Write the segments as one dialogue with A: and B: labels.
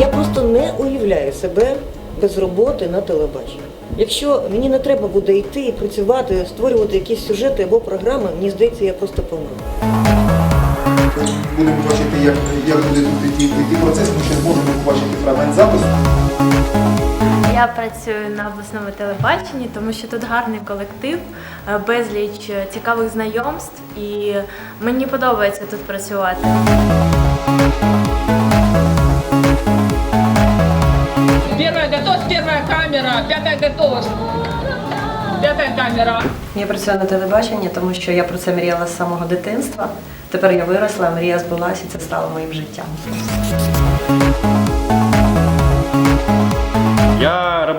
A: Я просто не уявляю себе без роботи на телебаченні. Якщо мені не треба буде йти і працювати, створювати якісь сюжети або програми, мені здається, я просто помру.
B: Будемо бачити, як, як буде тут йти, процес, ми ще зможемо побачити фрагмент запису.
C: Я працюю на обласному телебаченні, тому що тут гарний колектив, е, безліч е, цікавих знайомств, і мені подобається тут працювати.
D: Первая готовь, первая камера, пятая готовь. Пятая камера.
E: Я працюю на телебаченні, тому що я про це мріяла з самого дитинства. Тепер я виросла, мрія збулася, і це стало моїм життям.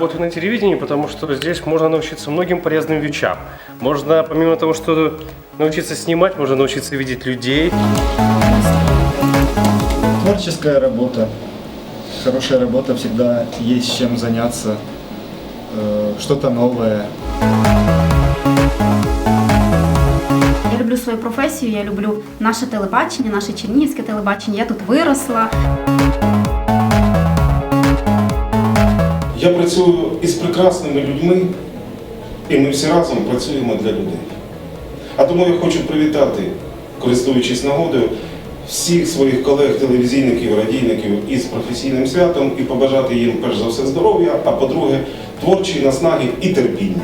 F: работаю на телевидении, потому что здесь можно научиться многим полезным вещам. Можно, помимо того, что научиться снимать, можно научиться видеть людей.
G: Творческая работа. Хорошая работа, всегда есть чем заняться. Э, Что-то новое.
H: Я люблю свою професію, я люблю наше телебачення, наше чернігівське телебачення. Я тут виросла.
I: Я працюю із прекрасними людьми, і ми всі разом працюємо для людей. А тому я хочу привітати, користуючись нагодою, всіх своїх колег, телевізійників, радійників із професійним святом і побажати їм перш за все здоров'я, а по-друге, творчої наснаги і терпіння.